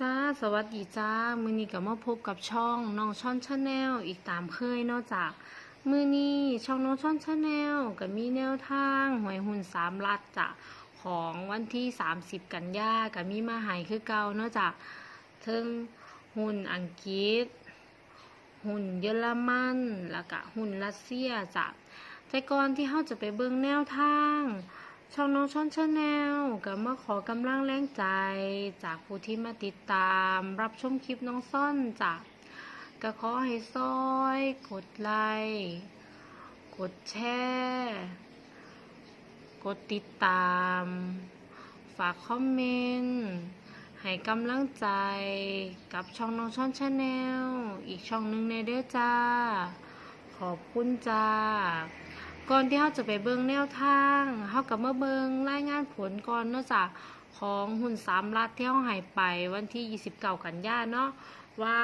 จ้าสวัสดีจ้า มือนี้ก็มาพบกับช่องน้องช่อนชาแนลอีกตามเคยนอกจาก มือนี้ช่องน้องช่อนชาแนลก็มีแนวทางหวยหุ่นสามลัดจ้ะของวันที่ 30 กันยาก็มีมาหายคือเก่านอกจากเทิงหุ่นอังกฤษ หุ่นเยอรมันแล้วก็หุ่นรัสเซียจ้ะแต่ก่อนที่เขาจะไปเบิ่งแนวทาง ช่องน้องช่อนชาแนลก็มาขอกำลังแรงใจ จากผู้ที่มาติดตาม รับชมคลิปน้องซ่อนจากก็ขอให้ซอย กดไลค์กดแชร์กดติดตาม ฝากคอมเมนต์ให้กำลังใจกับช่องน้องช่อนชาแนลอีกช่องหนึ่งในเด้อจ้า ขอบคุณจ้า ก่อนที่เราจะไปเบิ่งแนวทางเรากับเมาเบิ่งรายงานผลก่อนเนาะจากของหุ่นสามลัดที่เราหายไปวันที่ 29 กันยาเนาะว่า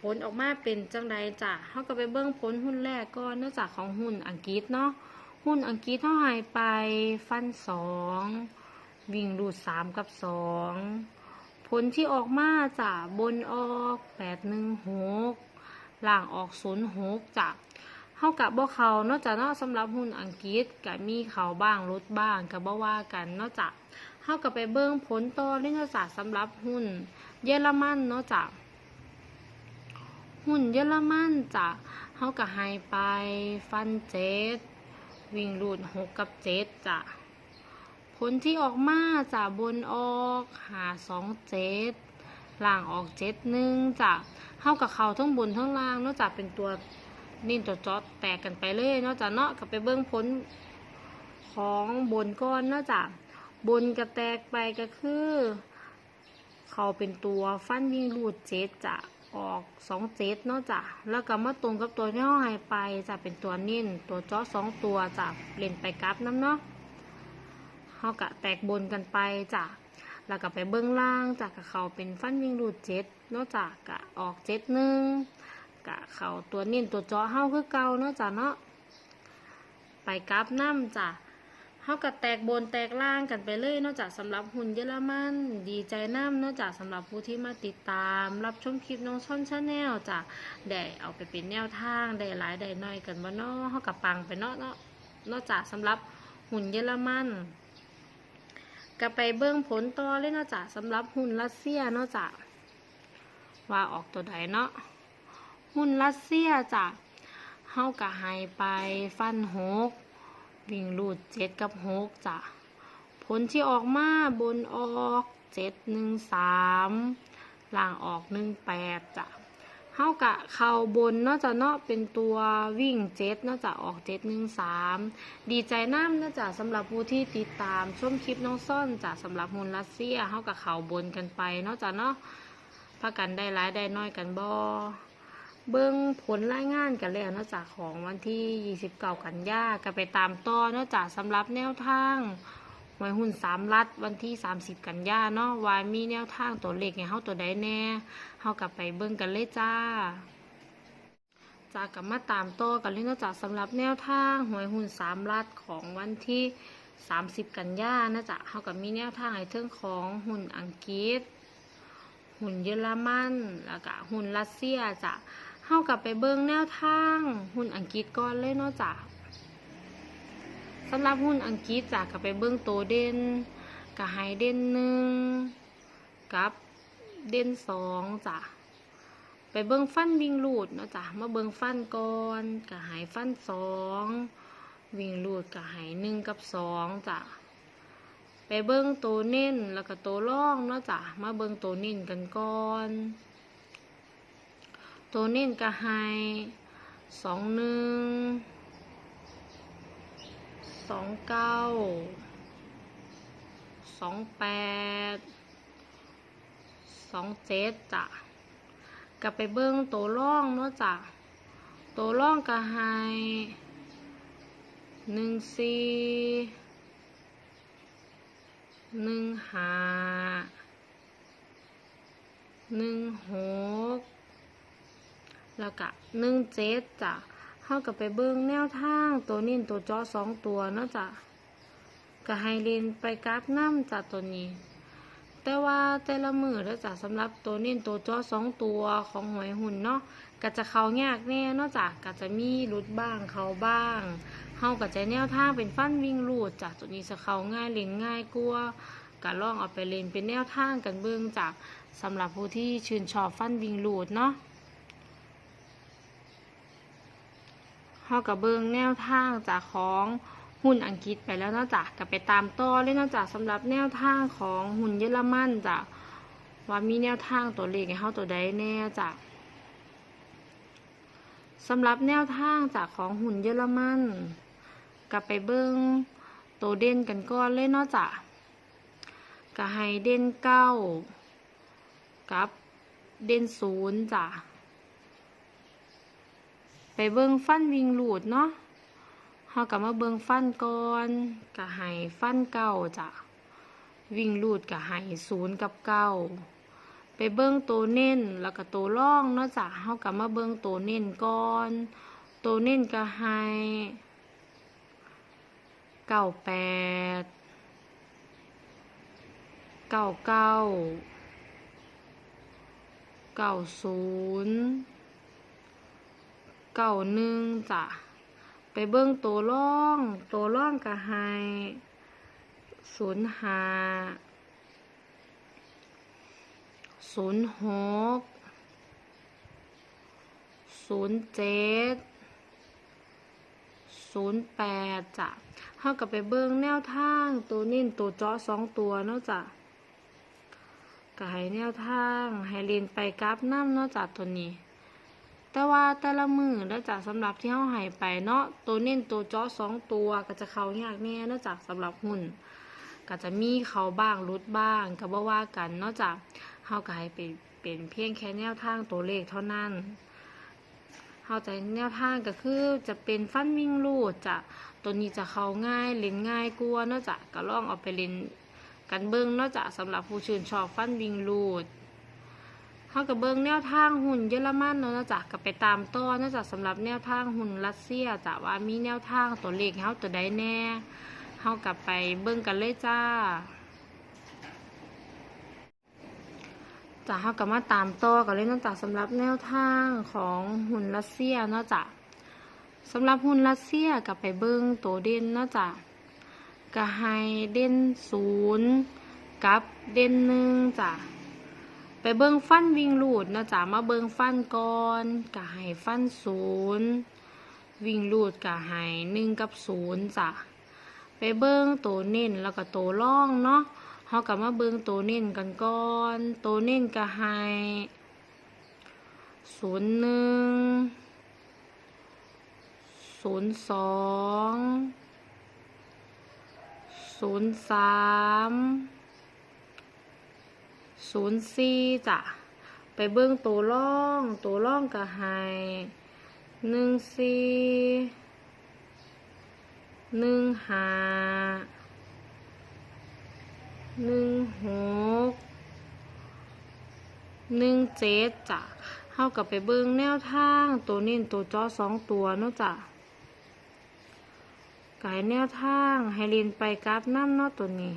ผลออกมาเป็นจังใดจ้ะเราก็ไปเบิ่งผลหุ้นแรกก่อนเนื่องจากของหุ้นอังกฤษเนาะหุ้นอังกฤษเราหายไปฟันสองวิ่งรูดสามกับสองผลที่ออกมาจ้ะบนออกแปดหนึ่งหกล่างออกศูนย์หกจ้ะ เฮากับบ่เขานอกจากนาะสำหรับหุ้นอังกฤษก็มีเขาบ้างลดบ้างก็บ่ว่ากันนอกจากเฮาก็ไปเบิ่งผลต่อเรื่องศาสตร์สำหรับหุ้น เยอรมันนาะจ้ะหุ้นเยอรมันจะเฮาก็ให้ไปฟันเจ็ดวิ่งรูดหกกับเจ็ดจ้ะผลที่ออกมาจะบนออกหาสองเจ็ดล่างออกเจ็ดหนึ่งจ้ะเฮากับเขาทั้งบนทั้งล่างนาะจ้ะเป็นตัว นิ่นตัวจอดแตกกันไปเลยเนาะจ้ะเนาะกับไปเบิ้งผลของบนก้อนเนาะจ้ะบนกระแตกไปก็คือ เขาเป็นตัวฟันวิ่งรูดเจ็ดจะออกสองเจ็ดเนาะจ้ะแล้วก็มาตรงกับตัวที่อหายไปจะเป็นตัวนิ่นตัวจอสองตัวจะเล่นไปกราฟน้ำเนาะเขากะแตกบนกันไปจ้ะแล้วก็ไปเบื้องล่างจากกับเขาเป็นฟันวิ่งรูดเจ็ดเนาะจ้ะกะออกเจ็ดหนึ่ง กะเขาตัวนิ่นตัวจาะเฮาคือเก่าเนาะจ้ะเนาะไปกราฟน้ำจ้ะเฮาก็แตกบนแตกล่างกันไปเลยเนาะจ้ะสำหรับหุ่นเยอรมันดีใจน้ำเนาะจ้ะสำหรับผู้ที่มาติดตาม รับชมคลิปน้องช่อนชาแนลจ้ะได้เอาไปเป็นแนวทางได้หลายได้น้อยกันบ่เนาะเฮากับปังไปเนาะเนาะเนาะจ้ะสำหรับหุ่นเยอรมันก็ไปเบิ่งผลต่อเลยเนาะจ้ะสำหรับหุ่นรัสเซียเนาะจ้ะว่าออกตัวใดเนาะ หุ้นรัสเซียจ้ะเฮากะให้ไปฟันหกวิ่งรูดเจ็ดกับหกจ้ะผลที่ออกมาบนออกเจ็ดหนึ่งสามล่างออกหนึ่งแปดจ้ะเฮากะเข้าบนเนาะจะเนาะเป็นตัววิ่งเจ็ดเนาะจะออกเจ็ดหนึ่งสามดีใจน้ำเนาะจะสำหรับผู้ที่ติดตามชมคลิปน้องซ่อนจะสำหรับหุ้นรัสเซียเฮากะเข้าบนกันไปเนาะจะเนาะพากันได้ร้ายได้น้อยกันบ่ เบิ้งผลรายงานกันแล้วเนอกจากของวันที่ 29 กันยาก็ไปตามต่อเนอกจากสำหรับแนวทางหวยหุ้นสามรัดวันที่ 30 กันยาเนาะว่ามีแนวทางตัวเลขไงเฮาตัวใดแน่เฮากลับไปเบิ้งกันเลยจ้าจากกับมาตามต่อกันเลยเนอกจากสำหรับแนวทางหวยหุ้นสามรัดของวันที่ 30 กันยานะจ๊ะเฮากับมีแนวทางให้เทิงของหุ้นอังกฤษ หุ่นเยอรมันแล้วก็หุ่นรัสเซียจ้ะ เฮากับไปเบิ่งแนวทางหุ่นอังกฤษก่อนเลยเนาะจ้ะสำหรับหุ่นอังกฤษจ้ะก็ไปเบิ่งโตเด่นก็ให้เด่นหนึ่งกับเด่นสองจ้ะไปเบิ่งฟันวิ่งลูดเนาะจ้ะมาเบิ่งฟันก่อนก็ให้ฟันสองวิ่งลูดก็ให้หนึ่งกับสองจ้ะไปเบิ้งตัวเน้นแล้วก็ตัวร่องเนาะจ้ะมาเบิ้งตัวเน้นกันก่อน ตัวเน้นก็ให้สองหนึ่งสองเก้าสองแปดสองเจ็ดจ้ะก็ไปเบิ้งตัวร่องเนาะจ้ะตัวร่องก็ให้หนึ่งสี่หนึ่งห้าหนึ่งหก แล้วก็หนึ่งเจ็ดจ้ะเข้ากับไปเบิ้งแนวทางตัวนี้ตัวจอสองตัวเนาะจ้ะก็ให้เรียนไปกราฟน้ำจ้ะตัวนี้ แต่ว่าแต่ละมือแล้วจ้ะสำหรับตัวเน้นตัวจอสองตัวของหวยหุ่นเนาะก็จะเขายากแน่เนอกจากก็จะมีรุดบ้างเขาบ้างเฮาก็จะแนวทางเป็นฟันวิ่งรูดจากตัวนี้จะเขาง่ายเล่นง่ายกลัวก็ลองเอาไปเล่นเป็นแนวทางกันเบิ่งจากสำหรับผู้ที่ชื่นชอบฟันวิ่งรูดเนาะ เฮากับเบิงแนวทางจากของหุ่นอังกฤษไปแล้วเนาะจ้ะก็ไปตามต่อเลยเนาะจ้ะสำหรับแนวทางของหุ่นเยอรมันจ้ะว่ามีแนวทางตัวเลขให้เฮาตัวใดแน่จ้ะสำหรับแนวทางจากของหุ่นเยอรมันก็ไปเบิ่งตัวเด่นกันก่อนเลยเนาะจ้ะก็ให้เด่นเก้ากับเด่นศูนย์จ้ะ ไปเบิ่งฟันวิ่งหลูดเนาะเฮาก็มาเบิ่งฟันก่อนก็ให้ฟันเก้าจ้ะวิ่งลูดก็ให้ศูนย์กับเก้าไปเบิ่งตัวเน้นแล้วก็ตัวร่องเนาะจ้ะเฮาก็มาเบิ่งตัวเน้นก่อนตัวเน้นก็ให้เก้าแปดเก้าเก้าเก้าศูนย์ เก้าหนึ่งจ้ะไปเบิ่งตัวร่องตัวร่องก็ให้ศูนย์ห้าศูนย์หกศูนย์เจ็ดศูนย์แปดจ้ะเฮาก็ไปเบิ่งแนวทางตัวนิ่นตัวเจาะสองตัวเนาะจ้ะก็ให้แนวทางให้เรียนไปกราฟน้ำเนาะจ้ะตัวนี้ แต่ว่าแต่ละมือแล้วจากสำหรับที่เฮาหายไปเนาะตัวเน้นตัวจาะสองตัวก็จะเขายากแน่เนอกจากสำหรับหุ่น ก็จะมีเขาบ้างรุดบ้างก็บ่ว่ากันเนอกจากเฮาก็ให้เป็นเป็นเพียงแค่แนวทางตัวเลขเท่านั้นเฮาใจแนวทางก็คือจะเป็นฟันวิ่งลูดจะตัวนี้จะเขาง่ายเล่นง่ายกลัวเนอกจากก็ลองเอาไปเล่นกันเบิ่งเนอกจากสำหรับผู้ชื่นชอบฟันวิ่งลูด เขากับเบิ้งแนวทางหุ่นเยอรมันเนาะจากกับไปตามต่อเนาะจากสำหรับแนวทางหุ่นรัสเซียจะว่ามีแนวทางตัวเลขให้เขาตัวใดแน่เขากับไปเบิ้งกันเลยจ้าจากเขากับมาตามต่อกันเลยเนาะจากสำหรับแนวทางของหุ่นรัสเซียเนาะจากสำหรับหุ่นรัสเซียกับไปเบิ้งตัวเด่นเนาะจากก็ให้เด่นศูนย์กับเด่นหนึ่งจ้ะ ไปเบิ่งฟันวิ่งลูดนะจ๊ะมาเบิ่งฟันก่อนกะให้ฟันศูนย์วิ่งลูดกะให้หนึ่งกับศูนย์จ้ะไปเบิ่งตัวเน้นแล้วก็ตัวร่องเนาะเฮากะมาเบิ่งตัวเน้นกันก่อนตัวเน้นกะให้ศูนย์หนึ่งศูนย์สองศูนย์สาม ศูนย์สี่จ้ะ ไปเบิ้งตัวร่อง ตัวร่องก็ให้หนึ่งสี่หนึ่งห้าหนึ่งหกหนึ่งเจ็ดจ้ะเฮากับไปเบิ้งแนวทางตัวเน้นตัวจอสองตัวเนาะจ้ะกายแนวทางให้เรียนไปกราฟน้ำเนาะตัวนี้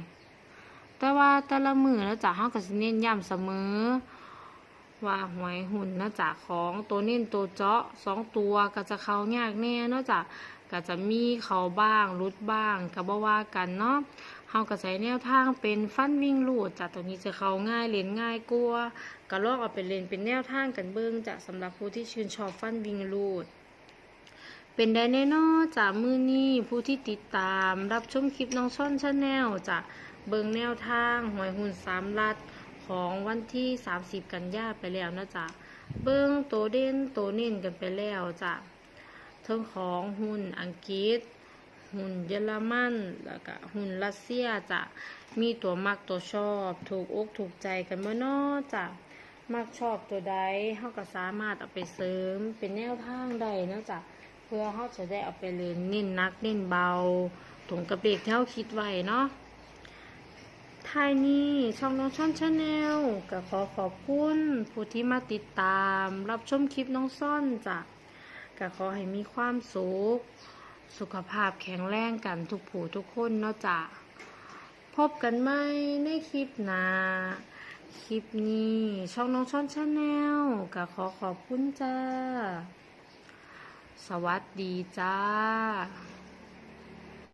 แต่ว่าแต่ละมือนะจ๊ะเฮาก็สิเน้นย้ำเสมอ ว่าหวยหุ่นนะจ๊ะของตัวเน้นตัวเจาะสองตัวก็จะเข้ายากแน่เนาะจ๊ะก็จะมีเขาบ้างรุดบ้างก็บ่ว่ากันเนาะเฮาก็ใช้แนวทางเป็นฟันวิ่งลูดจ้ะตัวนี้จะเข้าง่ายเล่นง่ายกลัวก็ลองเอาไปเล่นเป็นแนวทางกันเบิ่งจ้ะสำหรับผู้ที่ชื่นชอบฟันวิ่งลูด เป็นได้แน่นอนจากมือนี้ผู้ที่ติดตามรับชมคลิปน้องช่อนชาแนลจ้ะเบิงแนวทางหวยหุ่นสามลัดของวันที่ 30 กันยาไปแล้วนะจ๊ะเบิงโตเด่นโตเน่นกันไปแล้วจ้ะเทิงของหุ่นอังกฤษ หุ่นเยอรมันแล้วก็หุ่นรัสเซียจ้ะมีตัวมักตัวชอบ ถูกอกถูกใจกันเมื่อนอจ้ะมักชอบตัวใดเฮาก็สามารถเอาไปเสริมเป็นแนวทางใดนะจ้ะ เพื่อเฮาจะได้เอาไปเรียนเน้นนักเน้นเบาตรงกับเด็กที่เฮาคิดไว้เนาะท้ายนี้ช่องน้องช่อนชาแนลก็ขอขอบคุณผู้ที่มาติดตาม รับชมคลิปน้องซ่อนจ้ะก็ขอให้มีความสุข สุขภาพแข็งแรงกันทุกผู้ทุกคนเนาะจ้ะพพบกันไหมในคลิปหน้าคลิปนี้ ช่องน้องช่อนชาแนลก็ขอขอบคุณจ้า สวัสดีจ้า